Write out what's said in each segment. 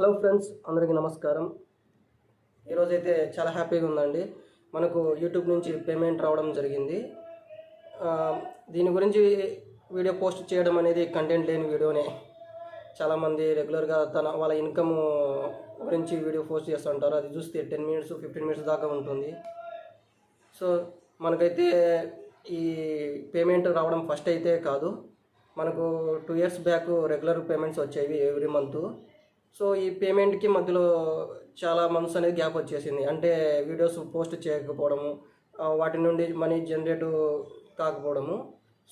Hello friends అందరికీ నమస్కారం. ఈరోజైతే చాలా హ్యాపీగా ఉందండి. మనకు యూట్యూబ్ నుంచి పేమెంట్ రావడం జరిగింది. దీని గురించి వీడియో పోస్ట్ చేయడం అనేది కంటెంట్ లేని వీడియోనే. చాలామంది రెగ్యులర్గా తన వాళ్ళ ఇన్కమ్ గురించి వీడియో పోస్ట్ చేస్తుంటారు. అది చూస్తే టెన్ మినిట్స్ ఫిఫ్టీన్ మినిట్స్ దాకా ఉంటుంది. సో మనకైతే ఈ పేమెంట్ రావడం ఫస్ట్ అయితే కాదు. మనకు two years back regular payments వచ్చేవి ఎవ్రీ మంత్. సో ఈ పేమెంట్కి మధ్యలో చాలా మంత్స్ అనేది గ్యాప్ వచ్చేసింది. అంటే వీడియోస్ పోస్ట్ చేయకపోవడము వాటి నుండి money generate కాకపోవడము.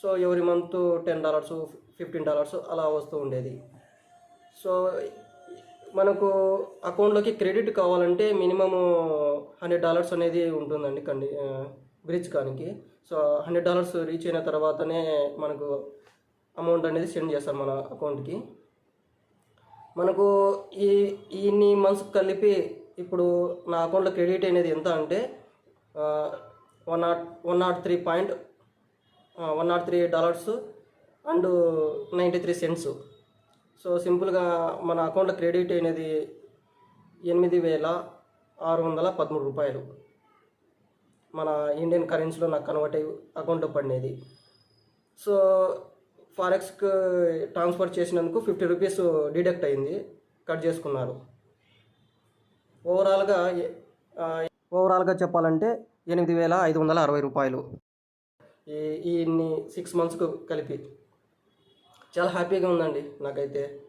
So every month ten dollars fifteen dollars అలా వస్తూ ఉండేది. సో మనకు అకౌంట్లోకి క్రెడిట్ కావాలంటే మినిమము హండ్రెడ్ డాలర్స్ అనేది ఉంటుందండి కండి బ్రిడ్జ్ కానికి. సో హండ్రెడ్ డాలర్స్ రీచ్ అయిన తర్వాతనే మనకు అమౌంట్ అనేది సెండ్ చేస్తారు మన అకౌంట్కి మనకు ఈ ఇన్ని మంత్స్ కలిపి ఇప్పుడు నా అకౌంట్లో క్రెడిట్ అనేది ఎంత అంటే one nought one nought three point one nought three dollars and ninety three cents so సింపుల్గా మన అకౌంట్లో క్రెడిట్ అనేది ఎనిమిది వేల ఆరు వందల పదమూడు రూపాయలు. మన ఇండియన్ కరెన్సీలో నాకు కన్వర్ట్ అయ్యి అకౌంట్లో పడినది. సో ఫారెక్స్కి ట్రాన్స్ఫర్ చేసినందుకు ఫిఫ్టీ రూపీస్ డిడక్ట్ అయింది కట్ చేసుకున్నారు. ఓవరాల్గా ఓవరాల్గా చెప్పాలంటే ఎనిమిది వేల ఐదు వందల అరవై రూపాయలు. ఈ ఈ ఇన్ని సిక్స్ మంత్స్కు కలిపి. చాలా హ్యాపీగా ఉందండి నాకైతే.